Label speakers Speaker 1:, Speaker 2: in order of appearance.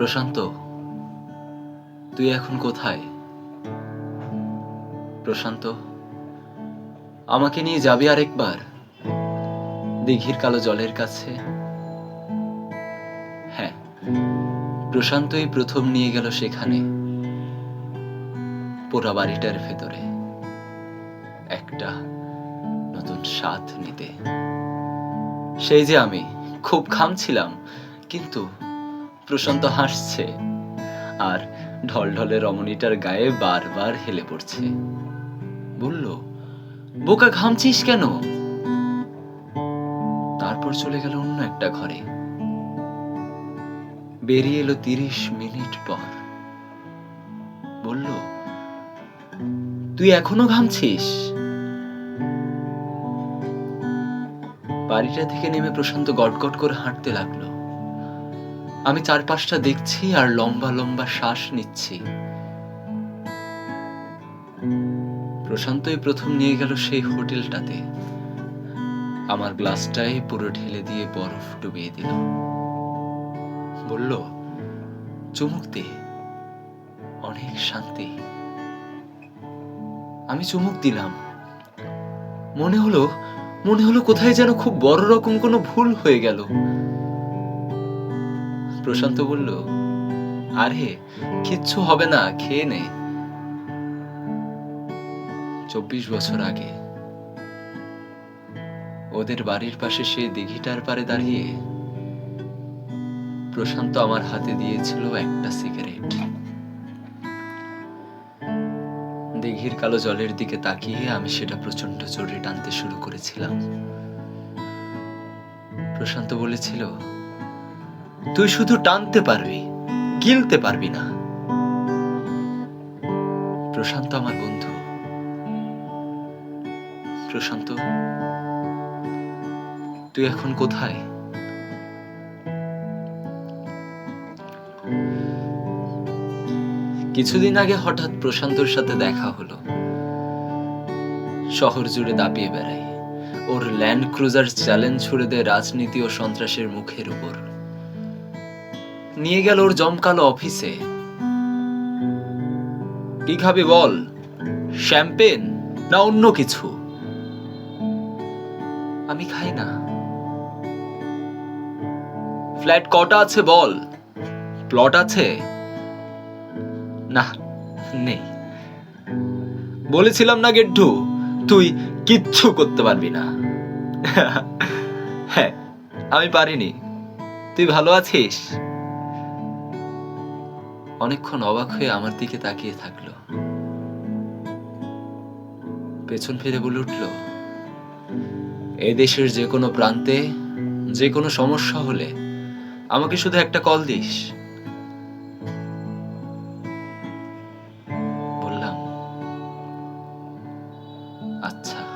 Speaker 1: প্রশান্ত, তুই এখন কোথায়? প্রশান্ত, আমাকে নিয়ে যাবি আরেকবার? দিঘির কালো জলের কাছে? হ্যাঁ প্রশান্তই প্রথম নিয়ে গেল সেখানে, পোড়া বাড়িটার ভেতরে। একটা নতুন স্বাদ নিতে। সেই যে আমি, খুব খামছিলাম কিন্তু প্রশান্ত হাসছে আর ঢলঢলে রমণীটার গায়ে বারবার হেলে পড়ছে। বলল, বোকা ঘামছিস কেন? তারপর চলে গেল অন্য একটা ঘরে। বেরিয়ে এলো তিরিশ মিনিট পর। বলল, তুই এখনও ঘামছিস? বাড়িটা থেকে নেমে প্রশান্ত গটগট করে হাঁটতে লাগল। আমি চারপাশটা দেখছি আর লম্বা লম্বা শ্বাস নিচ্ছি। প্রশান্তই প্রথম নিয়ে গেল সেই হোটেলটাতে। আমার গ্লাসটাই পুরো ঢেলে দিয়ে বরফ ডুবিয়ে দিল। বলল, চুমুক দে। অনেক শান্তি। আমি চুমুক দিলাম। মনে হলো মনে হলো কোথায় যেন খুব বড় রকম কোনো ভুল হয়ে গেল। প্রশান্ত বলল, আরে, কিচ্ছু হবে না, খেয়ে নে। চব্বিশ বছর আগে ওদের বাড়ির পাশে সেই দিঘিটার পারে দাঁড়িয়ে প্রশান্ত আমার হাতে দিয়েছিল একটা সিগারেট। দিঘির কালো জলের দিকে তাকিয়ে আমি সেটা প্রচণ্ড জোরে টানতে শুরু করেছিলাম। প্রশান্ত বলেছিল তুই শুধু টানতে পারবি, গিলতে পারবি না। প্রশান্ত আমার বন্ধু। প্রশান্ত, তুই এখন কোথায়? কিছুদিন আগে হঠাৎ প্রশান্তর সাথে দেখা হলো। শহর জুড়ে দাপিয়ে বেড়ায় ওর ল্যান্ড ক্রুজার চ্যালেঞ্জ ছুড়ে দেয় রাজনীতি ও সন্ত্রাসের মুখের উপর। নিয়ে গেল ওর জমকালো অফিসে। কি খাবি বল? শ্যাম্পেন না অন্য কিছু? আমি খাই না। ফ্ল্যাট কটা আছে বল? প্লট আছে? না, নেই। বলেছিলাম না গেড্ডু, তুই কিচ্ছু করতে পারবি না। হ্যাঁ আমি পারিনি। তুই ভালো আছিস? অনেকক্ষণ অবাক হয়ে আমার দিকে তাকিয়ে থাকল। পেছন ফিরে বলে উঠল এদেশের যে কোনো প্রান্তে, যে কোনো সমস্যা হলে আমাকে শুধু একটা কল দিস। বললাম আচ্ছা।